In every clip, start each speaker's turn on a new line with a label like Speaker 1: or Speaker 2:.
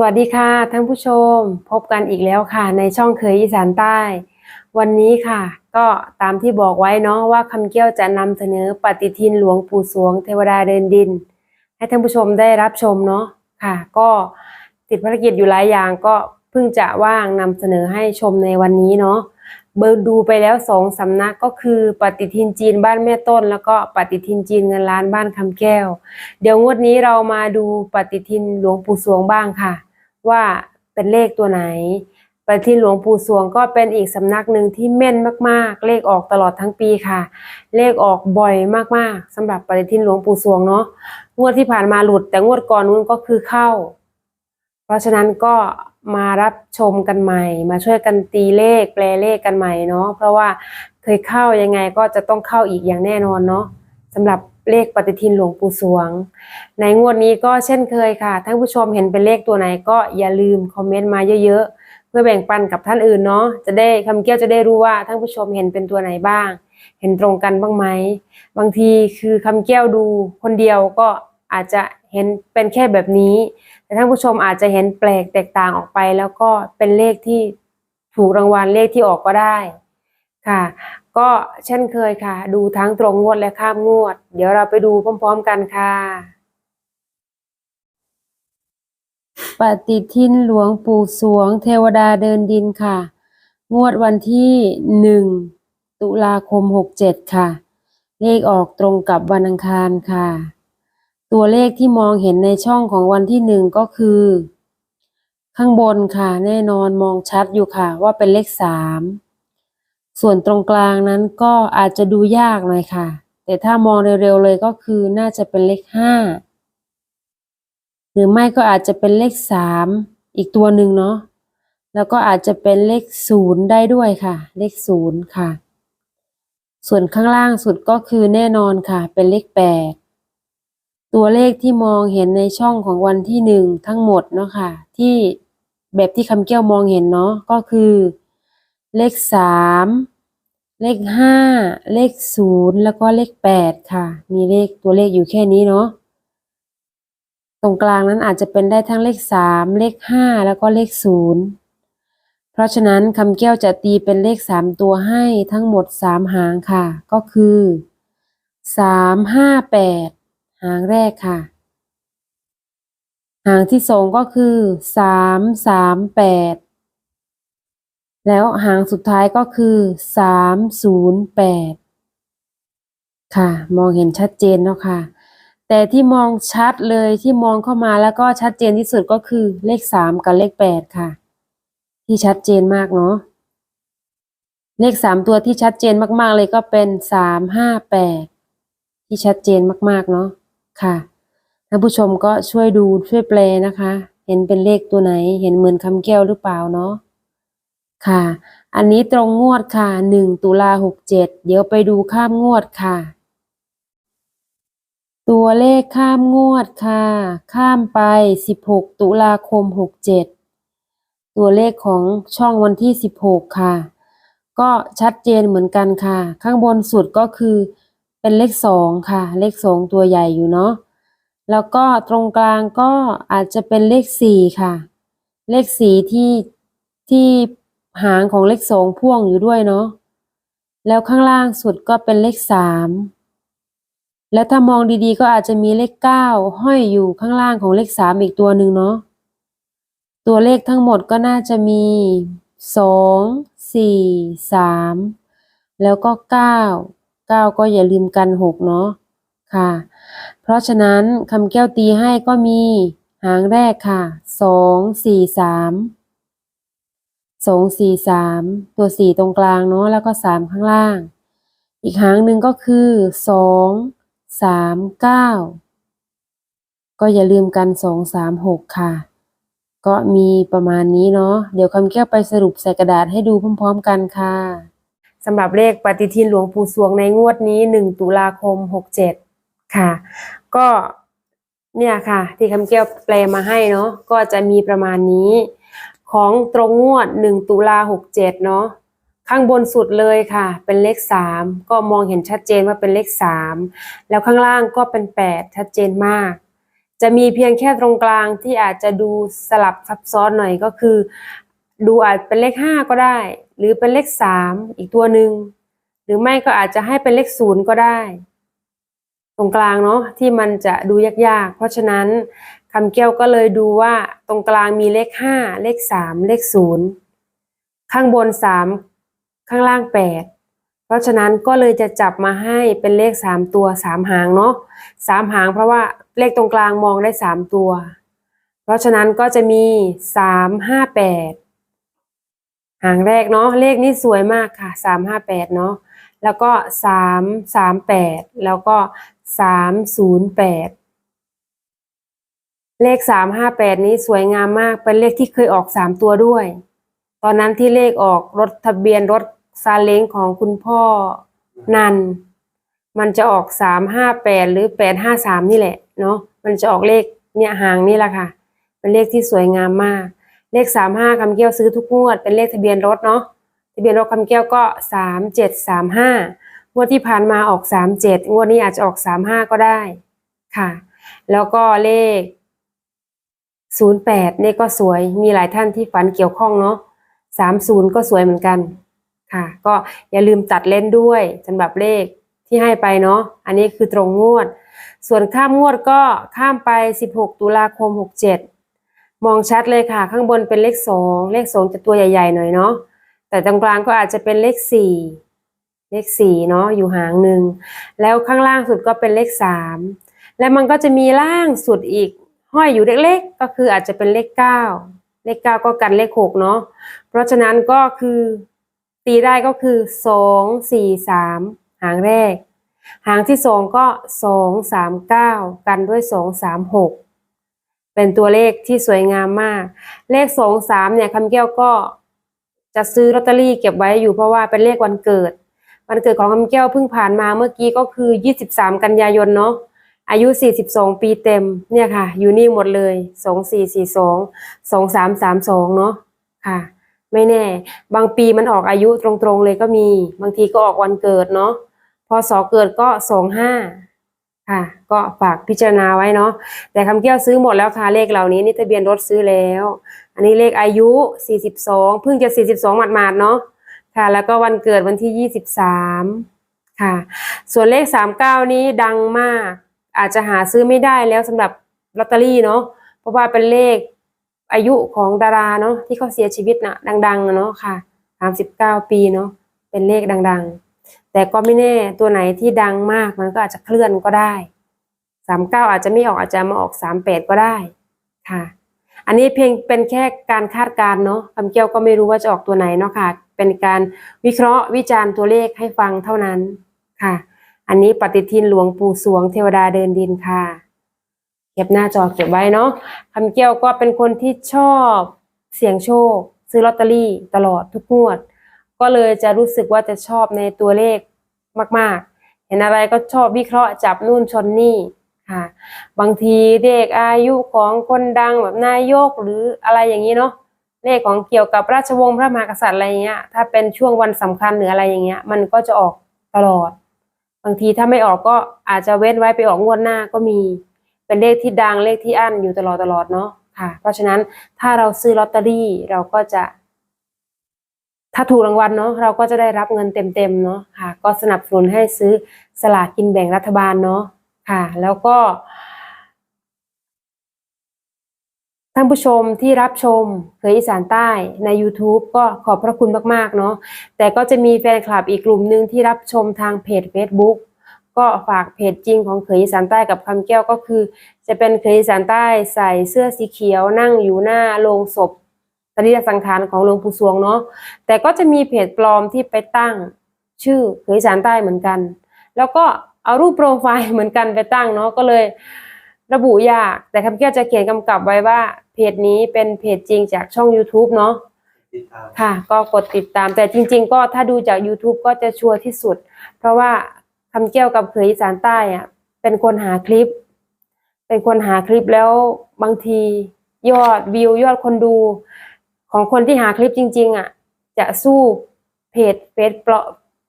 Speaker 1: สวัสดีค่ะท่านผู้ชมพบกันอีกแล้วค่ะ ในช่องเคยอีสานใต้ วันนี้ค่ะ ก็ตามที่บอกไว้เนาะว่าคำเกี้ยวจะนำเสนอปฏิทินหลวงปู่สวงเทวดาเดินดิน ให้ท่านผู้ชมได้รับชมเนาะค่ะ ก็ติดภารกิจอยู่หลายอย่างก็เพิ่งจะว่างนำเสนอให้ชมในวันนี้เนาะเบอร์ดูไปแล้วสองสำนักก็คือปฏิทินจีนบ้านแม่ต้น แล้วก็ปฏิทินจีนเงินล้านบ้านคำแก้ว เดี๋ยวงวดนี้เรามาดูปฏิทินหลวงปู่สวงบ้างค่ะ ว่าเป็นเลขตัวไหนปทินหลวงปู่สวงก็เป็นอีกสำนักหนึ่งที่แม่นมากๆ เลขออกตลอดทั้งปีค่ะ เลขออกบ่อยมากๆสำหรับปฏิทินหลวงปู่สวงเนาะงวดที่ผ่านมาหลุด แต่งวดก่อนนู้นก็คือเข้า เพราะฉะนั้นก็มารับชมกันใหม่ มาช่วยกันตีเลขแปลเลขกันใหม่เนาะเพราะว่าเคยเข้ายังไงก็จะต้องเข้าอีกอย่างแน่นอนเนาะสำหรับ เลขปฏิทินหลวงปู่สวง ในงวดนี้ก็เช่นเคยค่ะ ท่านผู้ชมเห็นเป็นเลขตัวไหนก็อย่าลืมคอมเมนต์มาเยอะๆ เพื่อแบ่งปันกับท่านอื่นเนาะ จะได้คำเกี้ยวจะได้รู้ว่าท่านผู้ชมเห็นเป็นตัวไหนบ้าง เห็นตรงกันบ้างไหม บางทีคือคำแก้วดูคนเดียวก็อาจจะเห็นเป็นแค่แบบนี้ แต่ท่านผู้ชมอาจจะเห็นแปลกแตกต่างออกไป แล้วก็เป็นเลขที่ถูกรางวัลเลขที่ออกก็ได้ค่ะ ก็เช่นเคยค่ะ ดูทั้งตรงงวดและข้ามงวด เดี๋ยวเราไปดูพร้อมๆกันค่ะ ปฏิทินหลวงปู่สวง เทวดาเดินดินค่ะ งวดวันที่หนึ่งตุลาคมหกเจ็ดค่ะ เลขออกตรงกับวันอังคารค่ะ ตัวเลขที่มองเห็นในช่องของวันที่หนึ่งก็คือ ข้างบนค่ะ แน่นอนมองชัดอยู่ค่ะ ว่าเป็นเลขสาม ส่วนตรงกลางนั้นก็อาจจะดูยากหน่อยค่ะ แต่ถ้ามองเร็วๆเลยก็คือน่าจะเป็นเลขห้าหรือไม่ก็อาจจะเป็นเลขสามอีกตัวหนึ่งเนาะแล้วก็อาจจะเป็นเลขศูนย์ได้ด้วยค่ะ เลขศูนย์ค่ะ ส่วนข้างล่างสุดก็คือแน่นอนค่ะ เป็นเลขแปดตัวเลขที่มองเห็นในช่องของวันที่หนึ่งทั้งหมดเนาะค่ะ ที่แบบที่คำแก้วมองเห็นเนาะก็คือ เลขสาม เลขห้า เลขศูนย์แล้วก็เลขแปดค่ะ มีเลขตัวเลขอยู่แค่นี้เนาะ ตรงกลางนั้นอาจจะเป็นได้ทั้งเลขสาม เลขห้าแล้วก็เลขศูนย์เพราะฉะนั้นคำแก้วจะตีเป็นเลขสามตัวให้ทั้งหมดสามหางค่ะ ก็คือสามห้าแปดหางแรกค่ะ หางที่สองก็คือสามสามแปด แล้วหางสุดท้ายก็คือสามศูนย์แปดค่ะ มองเห็นชัดเจนเนาะค่ะ แต่ที่มองชัดเลยที่มองเข้ามาแล้วก็ชัดเจนที่สุดก็คือเลขสามกับเลขแปดค่ะ ที่ชัดเจนมากเนาะ เลขสามตัวที่ชัดเจนมากๆเลยก็เป็นสามห้าแปดที่ชัดเจนมากๆเนาะ ค่ะ ท่านผู้ชมก็ช่วยดูช่วยแปลนะคะ เห็นเป็นเลขตัวไหน เห็นเหมือนคำแก้วหรือเปล่าเนาะ ค่ะ อันนี้ตรงงวดค่ะหนึ่งตุลาหกเจ็ดเดี๋ยวไปดูข้ามงวดค่ะ ตัวเลขข้ามงวดค่ะ ข้ามไปสิบหกตุลาคมหกเจ็ดตัวเลขของช่องวันที่สิบหกค่ะ ก็ชัดเจนเหมือนกันค่ะ ข้างบนสุดก็คือเป็นเลขสองค่ะ เลขสองตัวใหญ่อยู่เนาะแล้วก็ตรงกลางก็อาจจะเป็นเลขสี่ค่ะ เลขสี่ที่ที่ หางของเลขสองพ่วงอยู่ด้วยเนาะแล้วข้างล่างสุดก็เป็นเลขสามแล้วถ้ามองดีๆ ก็อาจจะมีเลขเก้าห้อยอยู่ข้างล่างของเลขสามอีกตัวหนึ่งเนาะตัวเลขทั้งหมดก็น่าจะมีสองสี่สามแล้วก็เก้าเก้าก็อย่าลืมกันหกเนาะค่ะ เพราะฉะนั้นคำแก้วตีให้ก็มีหางแรกค่ะสองสี่สาม สองสี่สามตัวสี่ตรงกลางเนาะแล้วก็สามข้างล่าง อีกหางหนึ่งก็คือสองสามเก้าก็อย่าลืมกันสองสามหกค่ะ ก็มีประมาณนี้เนาะเดี๋ยวคำแก้วไปสรุปใส่กระดาษให้ดูพร้อมๆกันค่ะสำหรับเลขปฏิทินหลวงปู่สวงในงวดนี้หนึ่งตุลาคมหกเจ็ดค่ะ ก็เนี่ยค่ะ ที่คำแก้วแปลมาให้เนาะก็จะมีประมาณนี้ ของตรงงวดหนึ่งตุลาหกเจ็ดเนาะข้างบนสุดเลยค่ะ เป็นเลขสามก็มองเห็นชัดเจนว่าเป็นเลขสามแล้วข้างล่างก็เป็นแปดชัดเจนมาก จะมีเพียงแค่ตรงกลางที่อาจจะดูสลับซับซ้อนหน่อยก็คือ ดูอาจเป็นเลขห้าก็ได้ หรือเป็นเลขสามอีกตัวหนึ่งหรือไม่ก็อาจจะให้เป็นเลขศูนย์ก็ได้ ตรงกลางเนาะที่มันจะดูยากๆ เพราะฉะนั้น คำแก้วก็เลยดูว่าตรงกลางมีเลขห้าเลขสามเลขศูนย์ข้างบนสามข้างล่างแปดเพราะฉะนั้นก็เลยจะจับมาให้เป็นเลขสามตัวสามหางเนาะสามหางเพราะว่าเลขตรงกลางมองได้สามตัว เพราะฉะนั้นก็จะมีสามห้าแปดหางแรกเนาะเลขนี้สวยมากค่ะสามห้าแปดเนาะแล้วก็สามสามแปดแล้วก็สามศูนย์แปด เลขสามห้าแปดนี้สวยงามมากเป็นเลขที่เคยออกสามตัวด้วย ตอนนั้นที่เลขออกรถทะเบียนรถซาเล้งของคุณพ่อนัน มันจะออกสามห้าแปดหรือแปดห้าสามนี่แหละเนาะมันจะออกเลขเนี่ยหางนี่แหละค่ะ เป็นเลขที่สวยงามมาก เลขสามห้าคำแก้วซื้อทุกงวด เป็นเลขทะเบียนรถเนาะทะเบียนรถคำแก้วก็สามเจ็ดสามห้างวดที่ผ่านมาออกสามเจ็ดงวดนี้อาจจะออกสามห้าก็ได้ค่ะ แล้วก็เลข ศูนย์แปดนี่ก็สวยมีหลายท่านที่ฝันเกี่ยวข้องเนาะสามศูนย์ก็สวยเหมือนกันค่ะ ก็อย่าลืมตัดเล่นด้วยสำหรับเลขที่ให้ไปเนาะอันนี้คือตรงงวด ส่วนข้ามงวดก็ข้ามไป 16 ตุลาคม 67 มองชัดเลยค่ะ ข้างบนเป็นเลข 2 เลข 2 จะตัวใหญ่ ๆ หน่อยเนาะแต่ตรงกลางก็อาจจะเป็นเลข 4 เลข 4 เนาะอยู่หางหนึ่ง แล้วข้างล่างสุดก็เป็นเลข 3 แล้วมันก็จะมีล่างสุดอีก ห้อยอยู่เล็กๆ ก็คืออาจจะเป็นเลข9เลข9ก็กันเลข6เนาะเพราะฉะนั้นก็คือตีได้ก็คือ2 4 3หางแรก หางที่สองก็สองสามเก้ากันด้วยสองสามหกเป็นตัวเลขที่สวยงามมาก เลขสองสามเนี่ยคำแก้วก็จะซื้อลอตเตอรี่เก็บไว้อยู่เพราะว่าเป็นเลขวันเกิด วันเกิดของคำแก้วเพิ่งผ่านมาเมื่อกี้ก็คือยี่สิบสามกันยายนเนาะ อายุสี่สิบสองปีเต็ม เนี่ยค่ะ อยู่นี่หมดเลยสองสี่สี่สองสองสามสามสองเนาะค่ะ ไม่แน่ บางปีมันออกอายุตรงๆเลยก็มี บางทีก็ออกวันเกิดเนาะพศเกิดก็สองห้าค่ะ ก็ฝากพิจารณาไว้เนาะ แต่คำแก้วซื้อหมดแล้วค่ะ เลขเหล่านี้นี่ทะเบียนรถซื้อแล้ว อันนี้เลขอายุสี่สิบสองเพิ่งจะสี่สิบสองหมาดๆ เนาะ ค่ะ แล้วก็วันเกิดวันที่ยี่สิบสามค่ะ ส่วนเลขสามเก้านี้ดังมาก อาจจะหาซื้อไม่ได้แล้วสำหรับลอตเตอรี่เนาะเพราะว่าเป็นเลขอายุของดาราเนาะที่เขาเสียชีวิตนะดังๆเนาะค่ะสามสิบเก้าปีเนาะเป็นเลขดังๆ แต่ก็ไม่แน่ตัวไหนที่ดังมากมันก็อาจจะเคลื่อนก็ได้สามเก้าอาจจะไม่ออกอาจจะมาออกสามแปดก็ได้ค่ะ อันนี้เพียงเป็นแค่การคาดการณ์เนาะคำเกี่ยวก็ไม่รู้ว่าจะออกตัวไหนเนาะค่ะ เป็นการวิเคราะห์วิจารณ์ตัวเลขให้ฟังเท่านั้นค่ะ อันนี้ปฏิทินหลวงปู่สวงเทวดาเดินดินค่ะ เก็บหน้าจอเก็บไว้เนาะคำเกี่ยวก็เป็นคนที่ชอบเสี่ยงโชค ซื้อลอตเตอรี่ตลอดทุกงวด ก็เลยจะรู้สึกว่าจะชอบในตัวเลขมาก ๆ เห็นอะไรก็ชอบวิเคราะห์จับนู่นชนนี่ค่ะ บางทีเลขอายุของคนดังแบบนายกหรืออะไรอย่างนี้เนาะเลขของเกี่ยวกับราชวงศ์พระมหากษัตริย์อะไรเงี้ย ถ้าเป็นช่วงวันสำคัญหรืออะไรอย่างเงี้ย มันก็จะออกตลอด บางทีถ้าไม่ออกก็อาจจะเว้นไว้ไปออกงวดหน้าก็มี เป็นเลขที่ดังเลขที่อั้นอยู่ตลอดตลอดเนาะค่ะ เพราะฉะนั้นถ้าเราซื้อลอตเตอรี่เราก็จะ ถ้าถูกรางวัลเนาะเราก็จะได้รับเงินเต็มๆเนาะค่ะ ก็สนับสนุนให้ซื้อสลากกินแบ่งรัฐบาลเนาะค่ะ แล้วก็ ท่านผู้ชมที่รับชมเคยอีสานใต้ใน YouTube ก็ขอบพระคุณมากๆเนาะแต่ก็จะมีแฟนคลับอีกกลุ่มหนึ่งที่รับชมทางเพจ Facebook ก็ฝากเพจจริงของเขยอีสานใต้กับคำแก้วก็คือ จะเป็นเขยอีสานใต้ใส่เสื้อสีเขียวนั่งอยู่หน้าโลงศพตรีสังขารของหลวงปู่สวงเนาะแต่ก็จะมีเพจปลอมที่ไปตั้งชื่อเขยอีสานใต้เหมือนกัน แล้วก็เอารูปโปรไฟล์เหมือนกันไปตั้งเนาะก็เลย ระบุยาก แต่คำแก้วจะเขียนกำกับไว้ว่า เพจนี้เป็นเพจจริงจากช่อง YouTube เนาะ
Speaker 2: ติดตาม
Speaker 1: ค่ะ ก็กดติดตาม แต่จริง ๆ ก็ถ้าดูจาก YouTube ก็จะชัวร์ที่สุด เพราะว่าคำแก้วกับเขยอีสานใต้อะเป็นคนหาคลิป เป็นคนหาคลิปแล้วบางทียอดวิวยอดคนดู ของคนที่หาคลิปจริง ๆ อะ จะสู้เพจเฟซปลอม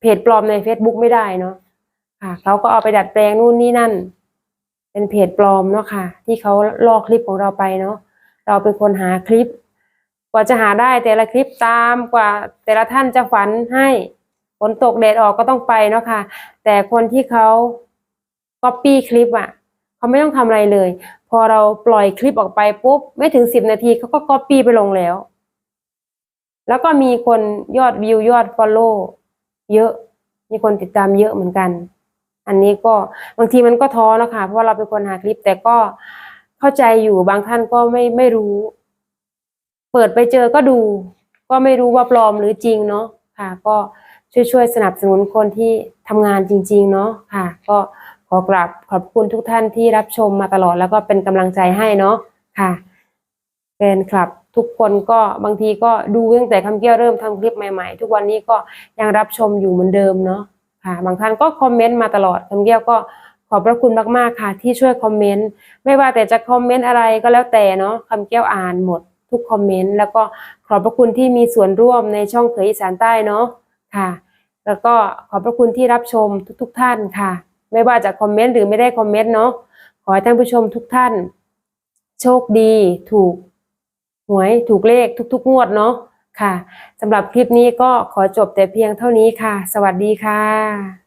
Speaker 1: เพจปลอมใน Facebook ไม่ได้เนาะค่ะเขาก็เอาไปดัดแปลงนู่นนี่นั่น เป็นเพจปลอมเนาะค่ะ ที่เขาลอกคลิปของเราไปเนาะเราเป็นคนหาคลิป กว่าจะหาได้แต่ละคลิปตามกว่าแต่ละท่านจะฝันให้ฝนตกแดดออกก็ต้องไปเนาะค่ะ แต่คนที่เขาก๊อปปี้คลิปอะเขาไม่ต้องทำอะไรเลย พอเราปล่อยคลิปออกไปปุ๊บไม่ถึงสิบนาทีเขาก็ก๊อปปี้ไปลงแล้ว แล้วก็มีคนยอดวิวยอดฟอลโล่เยอะ มีคนติดตามเยอะเหมือนกัน อันนี้ก็บางทีมันก็ท้อนะคะเพราะว่าเราเป็นคนหาคลิป แต่ก็เข้าใจอยู่บางท่านก็ไม่ไม่รู้ เปิดไปเจอก็ดู ก็ไม่รู้ว่าปลอมหรือจริงเนาะค่ะ ก็ช่วยช่วยๆสนับสนุนคนที่ทำงานจริง ๆ เนาะค่ะ ก็ขอกราบขอบคุณทุกท่านที่รับชมมาตลอดแล้วก็เป็นกำลังใจให้เนาะค่ะแฟนคลับทุกคนก็บางทีก็ดูตั้งแต่คำเกี้ยวเริ่มทำคลิปใหม่ๆ ทุกวันนี้ก็ยังรับชมอยู่เหมือนเดิมเนาะ ค่ะบางท่านก็คอมเมนต์มาตลอดคำเกี้ยวก็ขอบพระคุณมากๆค่ะ ที่ช่วยคอมเมนต์ไม่ว่าแต่จะคอมเมนต์อะไรก็แล้วแต่เนาะคำเกี้ยวอ่านหมดทุกคอมเมนต์แล้วก็ขอบพระคุณที่มีส่วนร่วมในช่องเขยอีสานใต้เนาะค่ะ แล้วก็ขอบพระคุณที่รับชมทุกๆท่านค่ะ ไม่ว่าจะคอมเมนต์หรือไม่ได้คอมเมนต์เนาะขอให้ท่านผู้ชมทุกท่าน โชคดีถูกหวยถูกเลขทุก ๆ งวดเนาะ ค่ะสำหรับคลิปนี้ก็ขอจบแต่เพียงเท่านี้ค่ะ สวัสดีค่ะ